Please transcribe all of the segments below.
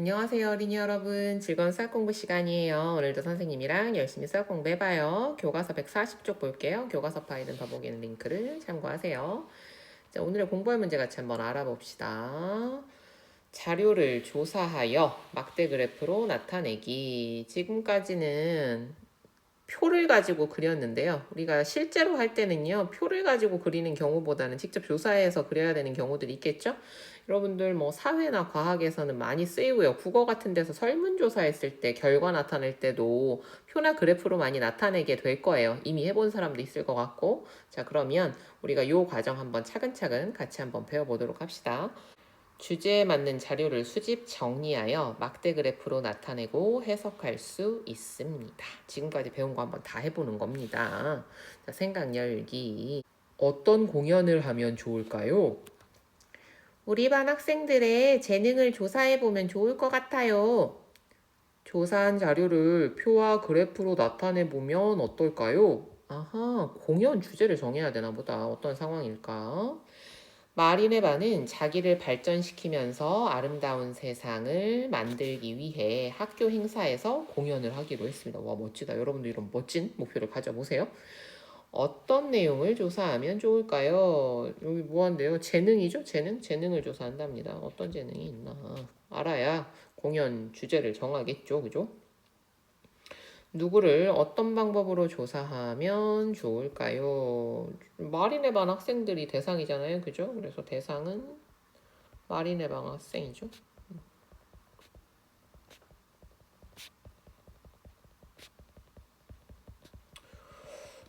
안녕하세요, 어린이 여러분. 즐거운 수학 공부 시간이에요. 오늘도 선생님이랑 열심히 수학 공부해봐요. 교과서 140쪽 볼게요. 교과서 파일은 더보기는 링크를 참고하세요. 자, 오늘의 공부할 문제 같이 한번 알아봅시다. 자료를 조사하여 막대 그래프로 나타내기. 지금까지는 표를 가지고 그렸는데요. 우리가 실제로 할 때는요, 표를 가지고 그리는 경우보다는 직접 조사해서 그려야 되는 경우들이 있겠죠? 여러분들 뭐 사회나 과학에서는 많이 쓰이고요. 국어 같은 데서 설문조사했을 때 결과 나타낼 때도 표나 그래프로 많이 나타내게 될 거예요. 이미 해본 사람도 있을 것 같고. 자, 그러면 우리가 이 과정 한번 차근차근 같이 한번 배워보도록 합시다. 주제에 맞는 자료를 수집 정리하여 막대 그래프로 나타내고 해석할 수 있습니다. 지금까지 배운 거 한번 다 해보는 겁니다. 자, 생각 열기. 어떤 공연을 하면 좋을까요? 우리 반 학생들의 재능을 조사해 보면 좋을 것 같아요. 조사한 자료를 표와 그래프로 나타내 보면 어떨까요? 아하, 공연 주제를 정해야 되나 보다. 어떤 상황일까? 반은 자기를 발전시키면서 아름다운 세상을 만들기 위해 학교 행사에서 공연을 하기로 했습니다. 와, 멋지다. 여러분도 이런 멋진 목표를 가져보세요. 어떤 내용을 조사하면 좋을까요? 여기 뭐한데요? 재능이죠? 재능? 재능을 조사한답니다. 어떤 재능이 있나? 알아야 공연 주제를 정하겠죠. 그죠? 누구를 어떤 방법으로 조사하면 좋을까요? 마린의 반 학생들이 대상이잖아요. 그죠? 그래서 대상은 마린의 반 학생이죠.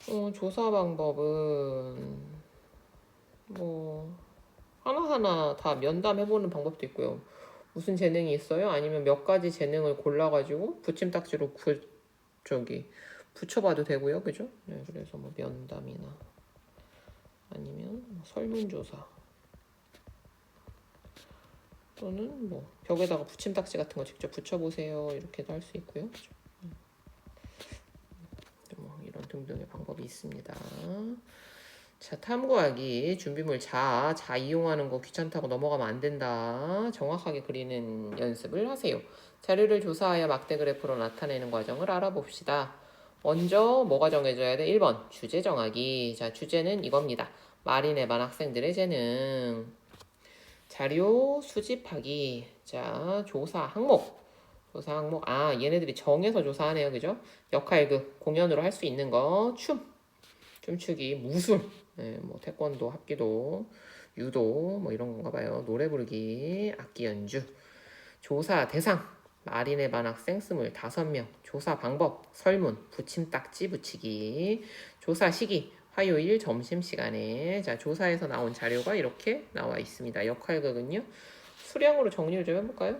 어, 조사 방법은 뭐 하나하나 다 면담해보는 방법도 있고요. 무슨 재능이 있어요? 아니면 몇 가지 재능을 골라가지고 붙임딱지로 구, 저기 붙여봐도 되고요. 그죠? 네, 그래서 뭐 면담이나 아니면 뭐 설문조사 또는 뭐 벽에다가 붙임딱지 같은 거 직접 붙여보세요. 이렇게도 할 수 있고요. 그죠? 뭐 이런 등등의 방법이 있습니다. 자, 탐구하기 준비물 자, 자 이용하는 거 귀찮다고 넘어가면 안 된다. 정확하게 그리는 연습을 하세요. 자료를 조사하여 막대 그래프로 나타내는 과정을 알아봅시다. 먼저 뭐가 정해져야 돼? 1번 주제 정하기. 자, 주제는 이겁니다. 마린의 반 학생들의 재능. 자료 수집하기. 자, 조사 항목. 조사 항목. 아, 얘네들이 정해서 조사하네요. 그죠? 역할극, 공연으로 할 수 있는 거. 춤. 춤추기, 무술. 네, 뭐 태권도, 합기도, 유도 뭐 이런 건가 봐요. 노래 부르기, 악기 연주. 조사 대상. 마린의 반 학생 25명. 조사 방법. 설문. 붙임딱지 붙이기. 조사 시기. 화요일 점심시간에. 자, 조사에서 나온 자료가 이렇게 나와 있습니다. 역할극은요. 수량으로 정리를 좀 해볼까요?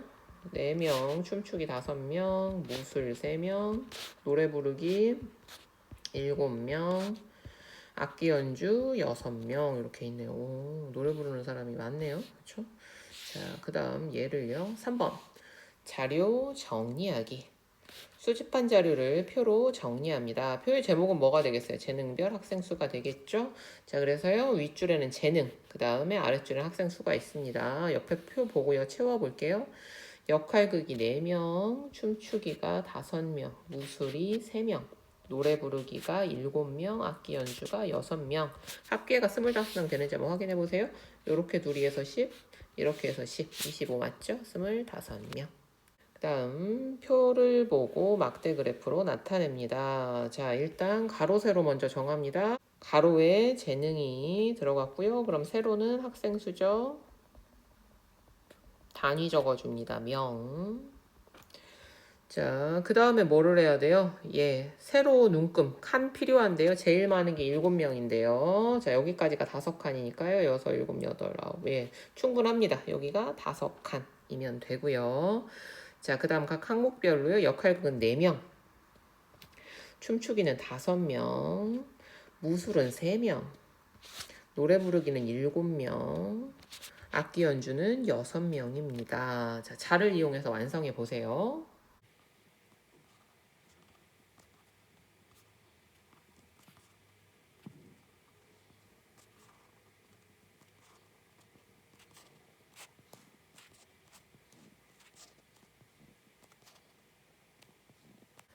4명, 춤추기 5명, 무술 3명, 노래 부르기 7명, 악기 연주 6명 이렇게 있네요. 오, 노래 부르는 사람이 많네요. 그렇죠? 자, 그 다음 예를요. 3번. 자료 정리하기. 수집한 자료를 표로 정리합니다. 표의 제목은 뭐가 되겠어요? 재능별 학생 수가 되겠죠? 자, 그래서요. 윗줄에는 재능, 그 다음에 아랫줄에는 학생 수가 있습니다. 옆에 표 보고요. 채워볼게요. 역할극이 4명, 춤추기가 5명, 무술이 3명, 노래 부르기가 7명, 악기 연주가 6명, 합계가 25명 되는지 한번 확인해 보세요. 이렇게 둘이 해서 10, 이렇게 해서 10, 25 맞죠? 25명. 그 다음 표를 보고 막대 그래프로 나타냅니다. 자, 일단 가로, 세로 먼저 정합니다. 가로에 재능이 들어갔고요. 그럼 세로는 학생 수죠. 단위 적어줍니다. 명. 자, 그 다음에 뭐를 해야 돼요? 예, 세로 눈금, 칸 필요한데요. 제일 많은 게 7명인데요. 자, 여기까지가 다섯 칸이니까요. 여섯, 일곱, 여덟, 아홉. 예, 충분합니다. 여기가 다섯 칸이면 되고요. 자, 그 다음 각 항목별로요. 역할극은 4명. 춤추기는 5명. 무술은 3명. 노래 부르기는 7명. 악기 연주는 6명입니다. 자, 자를 이용해서 완성해 보세요.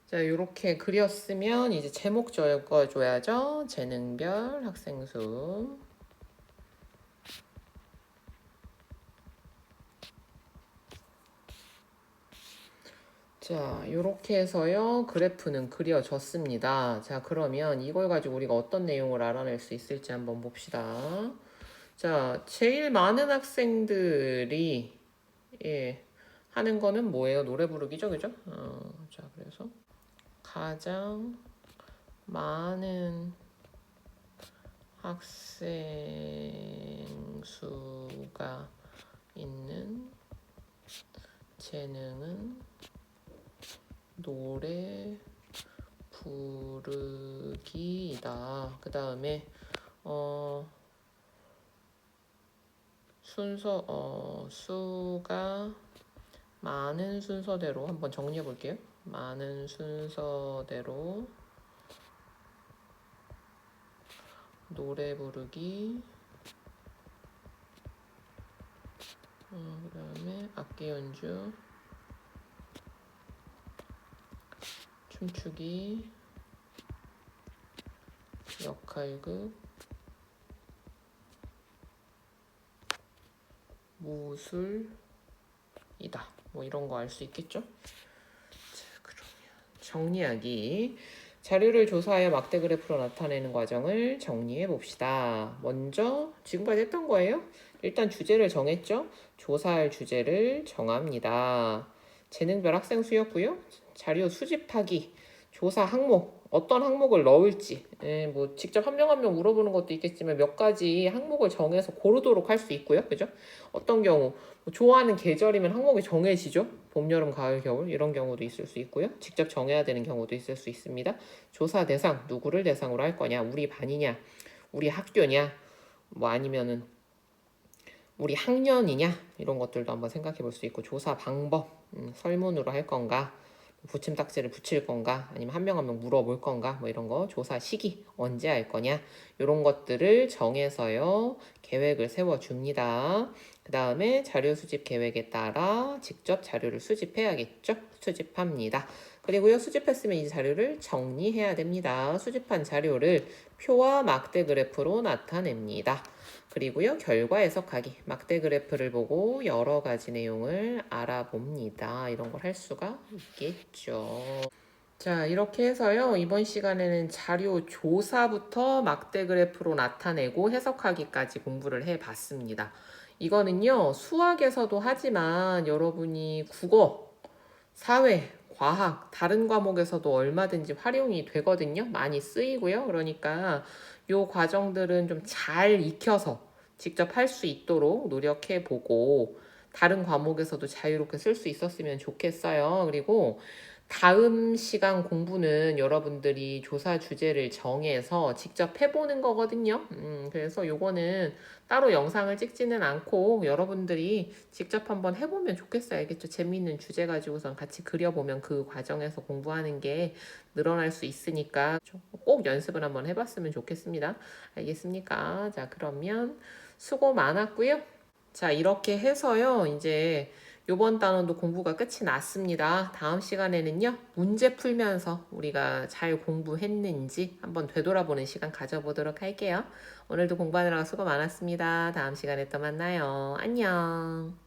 자, 이렇게 그렸으면 이제 제목 적어줘야죠. 재능별 학생 수. 자, 이렇게 해서요. 그래프는 그려졌습니다. 자, 그러면 이걸 가지고 우리가 어떤 내용을 알아낼 수 있을지 한번 봅시다. 자, 제일 많은 학생들이 예, 하는 거는 뭐예요? 노래 부르기죠, 그죠? 어, 자, 그래서 가장 많은 학생 수가 있는 재능은 노래 부르기이다. 그 다음에 어 순서 어 수가 많은 순서대로 한번 정리해 볼게요. 많은 순서대로 노래 부르기 어, 그 다음에 악기 연주 춤추기 역할극 무술이다. 뭐 이런 거 알 수 있겠죠? 정리하기. 자료를 조사하여 막대 그래프로 나타내는 과정을 정리해 봅시다. 먼저 지금까지 했던 거예요. 일단 주제를 정했죠. 조사할 주제를 정합니다. 재능별 학생 수였고요. 자료 수집하기, 조사 항목, 어떤 항목을 넣을지, 예, 뭐 직접 한 명 한 명 물어보는 것도 있겠지만 몇 가지 항목을 정해서 고르도록 할 수 있고요. 그죠? 어떤 경우 뭐 좋아하는 계절이면 항목이 정해지죠. 봄, 여름, 가을, 겨울 이런 경우도 있을 수 있고요. 직접 정해야 되는 경우도 있을 수 있습니다. 조사 대상 누구를 대상으로 할 거냐? 우리 반이냐? 우리 학교냐? 뭐 아니면은 우리 학년이냐? 이런 것들도 한번 생각해 볼 수 있고 조사 방법 음, 설문으로 할 건가? 붙임 딱지를 붙일 건가? 아니면 한 명 한 명 물어볼 건가? 뭐 이런 거 조사 시기 언제 할 거냐? 이런 것들을 정해서요 계획을 세워 줍니다. 그 다음에 자료 수집 계획에 따라 직접 자료를 수집해야겠죠? 수집합니다 그리고요 수집했으면 이 자료를 정리해야 됩니다. 수집한 자료를 표와 막대 그래프로 나타냅니다. 그리고요 결과 해석하기. 막대 그래프를 보고 여러 가지 내용을 알아봅니다. 이런 걸 할 수가 있겠죠. 자 이렇게 해서요 이번 시간에는 자료 조사부터 막대 그래프로 나타내고 해석하기까지 공부를 해 봤습니다. 이거는요 수학에서도 하지만 여러분이 국어 사회 과학 다른 과목에서도 얼마든지 활용이 되거든요 많이 쓰이고요 그러니까 요 과정들은 좀 잘 익혀서 직접 할 수 있도록 노력해 보고 다른 과목에서도 자유롭게 쓸 수 있었으면 좋겠어요. 그리고 다음 시간 공부는 여러분들이 조사 주제를 정해서 직접 해보는 거거든요. 음, 그래서 요거는 따로 영상을 찍지는 않고 여러분들이 직접 한번 해보면 좋겠어요. 알겠죠? 재미있는 주제 가지고선 같이 그려보면 그 과정에서 공부하는 게 늘어날 수 있으니까 꼭 연습을 한번 해봤으면 좋겠습니다. 알겠습니까? 자, 그러면 수고 많았고요. 자, 이렇게 해서요. 이제 요번 단원도 공부가 끝이 났습니다. 다음 시간에는요, 문제 풀면서 우리가 잘 공부했는지 한번 되돌아보는 시간 가져보도록 할게요. 오늘도 공부하느라 수고 많았습니다. 다음 시간에 또 만나요. 안녕.